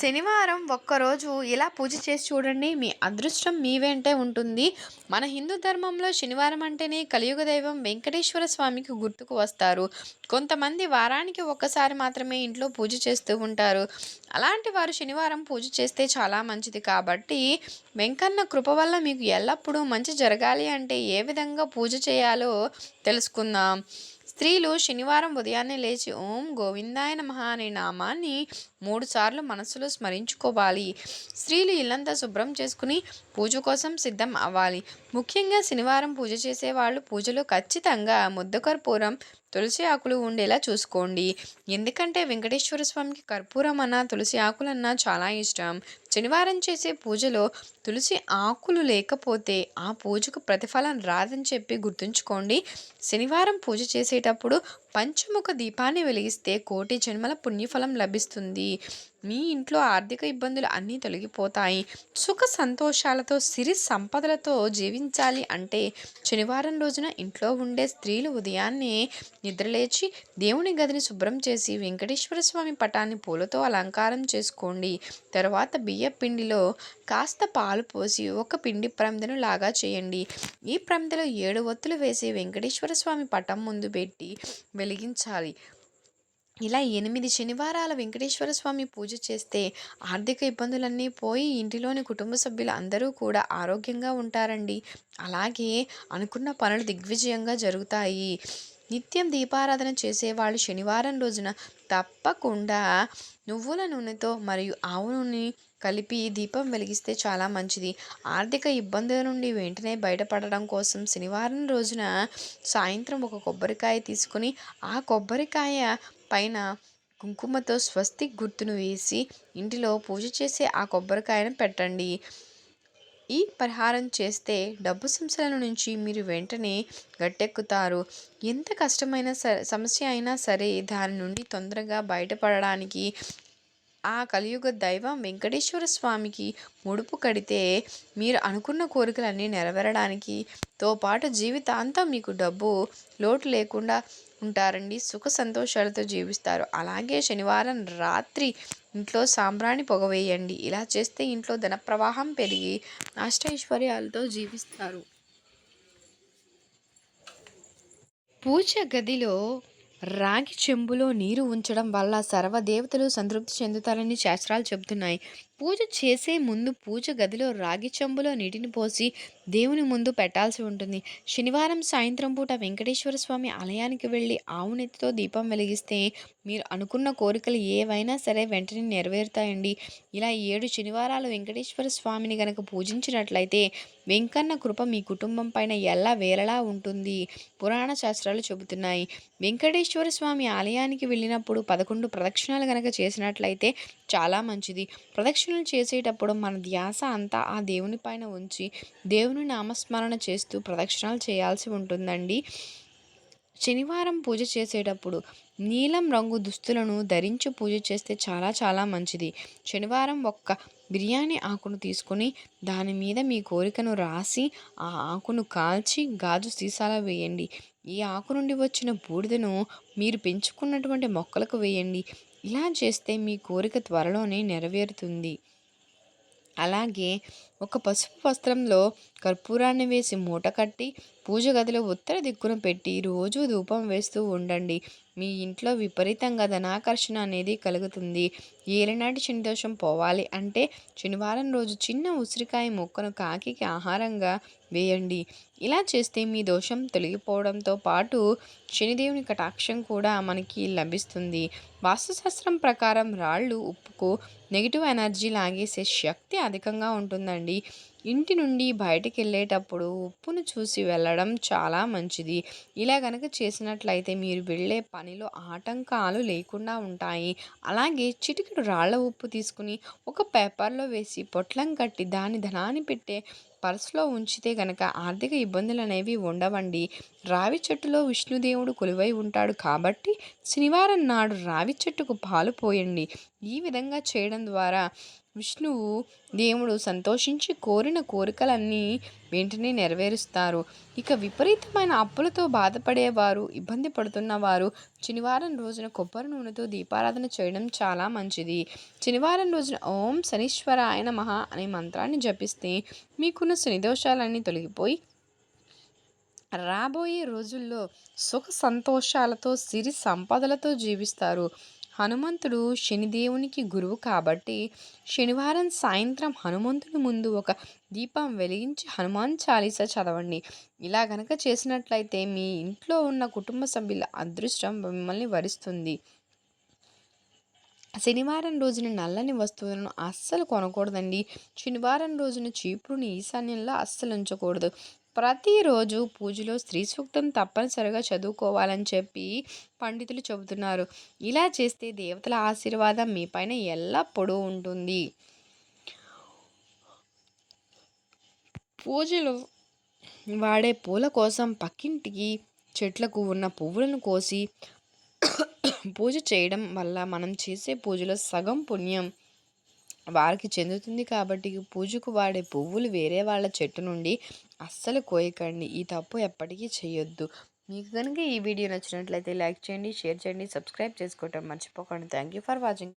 శనివారం ఒక్కరోజు ఇలా పూజ చేసి చూడండి. మీ అదృష్టం మీ వెంటే ఉంటుంది. మన హిందూ ధర్మంలో శనివారం అంటేనే కలియుగ దైవం వెంకటేశ్వర స్వామికి గుర్తుకు వస్తారు. కొంతమంది వారానికి ఒక్కసారి మాత్రమే ఇంట్లో పూజ చేస్తూ ఉంటారు. అలాంటి వారు శనివారం పూజ చేస్తే చాలా మంచిది కాబట్టి వెంకన్న కృప వల్ల మీకు ఎల్లప్పుడూ మంచి జరగాలి అంటే ఏ విధంగా పూజ చేయాలో తెలుసుకుందాం. స్త్రీలు శనివారం ఉదయాన్నే లేచి ఓం గోవిందాయ నమః అనే నామాన్ని మూడుసార్లు మనసులో స్మరించుకోవాలి. స్త్రీలు ఇల్లంతా శుభ్రం చేసుకుని పూజ కోసం సిద్ధం అవ్వాలి. ముఖ్యంగా శనివారం పూజ చేసేవాళ్ళు పూజలో ఖచ్చితంగా ముద్ద కర్పూరం తులసి ఆకులు ఉండేలా చూసుకోండి. ఎందుకంటే వెంకటేశ్వర స్వామికి కర్పూరం అన్న తులసి ఆకులన్నా చాలా ఇష్టం. శనివారం చేసే పూజలో తులసి ఆకులు లేకపోతే ఆ పూజకు ప్రతిఫలం రాదని చెప్పి గుర్తుంచుకోండి. శనివారం పూజ చేసేటప్పుడు పంచముఖ దీపాన్ని వెలిగిస్తే కోటి జన్మల పుణ్యఫలం లభిస్తుంది. మీ ఇంట్లో ఆర్థిక ఇబ్బందులు అన్నీ తొలగిపోతాయి. సుఖ సంతోషాలతో సిరి సంపదలతో జీవించాలి అంటే శనివారం రోజున ఇంట్లో ఉండే స్త్రీలు ఉదయాన్నే నిద్రలేచి దేవుని గదిని శుభ్రం చేసి వెంకటేశ్వర స్వామి పటాన్ని పూలతో అలంకారం చేసుకోండి. తర్వాత బియ్య పిండిలో కాస్త పాలు పోసి ఒక పిండి ప్రమిదను లాగా చేయండి. ఈ ప్రమిదలో ఏడు ఒత్తులు వేసి వెంకటేశ్వర స్వామి పటం ముందు పెట్టి వెలిగించాలి. ఇలా ఎనిమిది శనివారాల వెంకటేశ్వర స్వామి పూజ చేస్తే ఆర్థిక ఇబ్బందులన్నీ పోయి ఇంటిలోని కుటుంబ సభ్యులు అందరూ కూడా ఆరోగ్యంగా ఉంటారండి. అలాగే అనుకున్న పనులు దిగ్విజయంగా జరుగుతాయి. నిత్యం దీపారాధన చేసేవాళ్ళు శనివారం రోజున తప్పకుండా నువ్వుల నూనెతో మరియు ఆవు నూనె కలిపి దీపం వెలిగిస్తే చాలా మంచిది. ఆర్థిక ఇబ్బందుల నుండి వెంటనే బయటపడడం కోసం శనివారం రోజున సాయంత్రం ఒక కొబ్బరికాయ తీసుకుని ఆ కొబ్బరికాయ పైన కుంకుమతో స్వస్తి గుర్తును వేసి ఇంటిలో పూజ చేసే ఆ కొబ్బరికాయను పెట్టండి. ఈ పరిహారం చేస్తే డబ్బు సమస్యల నుంచి మీరు వెంటనే గట్టెక్కుతారు. ఎంత కష్టమైన సమస్య అయినా సరే దాని నుండి తొందరగా బయటపడడానికి ఆ కలియుగ దైవం వెంకటేశ్వర స్వామికి ముడుపు కడితే మీరు అనుకున్న కోరికలన్నీ నెరవేరడానికి తో పాటు జీవితాంతం మీకు డబ్బు లోటు లేకుండా ఉంటారండి. సుఖ సంతోషాలతో జీవిస్తారు. అలాగే శనివారం రాత్రి ఇంట్లో సాంబ్రాణి పొగవేయండి ఇలా చేస్తే ఇంట్లో ధన ప్రవాహం పెరిగి అష్టైశ్వర్యాలతో జీవిస్తారు. పూజ గదిలో రాగి చెంబులో నీరు ఉంచడం వల్ల సర్వదేవతలు సంతృప్తి చెందుతారని శాస్త్రాలు చెబుతున్నాయి. పూజ చేసే ముందు పూజ గదిలో రాగి చెంబులో నీటిని పోసి దేవుని ముందు పెట్టాల్సి ఉంటుంది. శనివారం సాయంత్రం పూట వెంకటేశ్వర స్వామి ఆలయానికి వెళ్ళి ఆవు నెత్తితో దీపం వెలిగిస్తే మీరు అనుకున్న కోరికలు ఏవైనా సరే వెంటనే నెరవేరుతాయండి. ఇలా ఏడు శనివారాలు వెంకటేశ్వర స్వామిని కనుక పూజించినట్లయితే వెంకన్న కృప మీ కుటుంబం పైన ఎలా వేలలా ఉంటుంది. పురాణ శాస్త్రాలు చెబుతున్నాయి. వెంకటేశ్వర స్వామి ఆలయానికి వెళ్ళినప్పుడు పదకొండు ప్రదక్షిణాలు కనుక చేసినట్లయితే చాలా మంచిది. ప్రదక్షిణలు చేసేటప్పుడు మన ధ్యాస అంతా ఆ దేవుని పైన ఉంచి దేవుని నామస్మరణ చేస్తూ ప్రదక్షిణాలు చేయాల్సి ఉంటుందండి. శనివారం పూజ చేసేటప్పుడు నీలం రంగు దుస్తులను ధరించి పూజ చేస్తే చాలా చాలా మంచిది. శనివారం ఒక్క బిర్యానీ ఆకును తీసుకొని దాని మీద మీ కోరికను రాసి ఆ ఆకును కాల్చి గాజు సీసాలో వేయండి. ఈ ఆకు నుండి వచ్చిన బూడిదను మీరు పెంచుకున్నటువంటి మొక్కలకు వేయండి. ఇలా చేస్తే మీ కోరిక త్వరలోనే నెరవేరుతుంది. అలాగే ఒక పసుపు వస్త్రంలో కర్పూరాన్ని వేసి మూట కట్టి పూజ గదిలో ఉత్తర దిక్కున పెట్టి రోజు ధూపం వేస్తూ ఉండండి. మీ ఇంట్లో విపరీతంగా ధనాకర్షణ అనేది కలుగుతుంది. ఏలనాటి శనిదోషం పోవాలి అంటే శనివారం రోజు చిన్న ఉసిరికాయ మొక్కను కాకికి ఆహారంగా వేయండి. ఇలా చేస్తే మీ దోషం తొలగిపోవడంతో పాటు శనిదేవుని కటాక్షం కూడా మనకి లభిస్తుంది. వాస్తుశాస్త్రం ప్రకారం రాళ్ళు ఉప్పుకు నెగిటివ్ ఎనర్జీ లాగేసే శక్తి అధికంగా ఉంటుందండి. ఇంటి నుండి బయటికి వెళ్ళేటప్పుడు ఉప్పును చూసి వెళ్ళడం చాలా మంచిది. ఇలా కనుక చేసినట్లయితే మీరు వెళ్ళే పనిలో ఆటంకాలు లేకుండా ఉంటాయి. అలాగే చిటికెడు రాళ్ళ ఉప్పు తీసుకుని ఒక పేపర్లో వేసి పొట్లం కట్టి దాని ధనాన్ని పెట్టే పర్సులో ఉంచితే గనక ఆర్థిక ఇబ్బందులు అనేవి ఉండవండి. రావి చెట్టులో విష్ణుదేవుడు కొలువై ఉంటాడు కాబట్టి శనివారం నాడు రావి చెట్టుకు పాలు పోయండి. ఈ విధంగా చేయడం ద్వారా విష్ణువు దేవుడు సంతోషించి కోరిన కోరికలన్నీ వెంటనే నెరవేరుస్తారు. ఇక విపరీతమైన అప్పులతో బాధపడేవారు ఇబ్బంది పడుతున్నవారు శనివారం రోజున కొబ్బరి నూనెతో దీపారాధన చేయడం చాలా మంచిది. శనివారం రోజున ఓం శనీశ్వరాయణ మహా అనే మంత్రాన్ని జపిస్తే మీకున్న శనిదోషాలన్నీ తొలగిపోయి రాబోయే రోజుల్లో సుఖ సంతోషాలతో సిరి సంపదలతో జీవిస్తారు. హనుమంతుడు శనిదేవునికి గురువు కాబట్టి శనివారం సాయంత్రం హనుమంతుని ముందు ఒక దీపం వెలిగించి హనుమాన్ చాలీసా చదవండి. ఇలా గనక చేసినట్లయితే మీ ఇంట్లో ఉన్న కుటుంబ సభ్యుల అదృష్టం మిమ్మల్ని వరిస్తుంది. శనివారం రోజున నల్లని వస్తువులను అస్సలు కొనకూడదండి. శనివారం రోజున చీపురుని ఈశాన్యంలో అస్సలు ఉంచకూడదు. ప్రతిరోజు పూజలో స్త్రీ సూక్తం తప్పనిసరిగా చదువుకోవాలని చెప్పి పండితులు చెబుతున్నారు. ఇలా చేస్తే దేవతల ఆశీర్వాదం మీ పైన ఎల్లప్పుడూ ఉంటుంది. పూజలు వాడే పూల కోసం పక్కింటికి చెట్లకు ఉన్న పువ్వులను కోసి పూజ చేయడం వల్ల మనం చేసే పూజలో సగం పుణ్యం. వారికి చెందుతుంది కాబట్టి పూజకు వాడే పువ్వులు వేరే వాళ్ళ చెట్టు నుండి అస్సలు కోయకండి. ఈ తప్పు ఎప్పటికీ చేయొద్దు. మీకు కనుక ఈ వీడియో నచ్చినట్లయితే లైక్ చేయండి షేర్ చేయండి సబ్స్క్రైబ్ చేసుకోవటం మర్చిపోకండి. Thank you for watching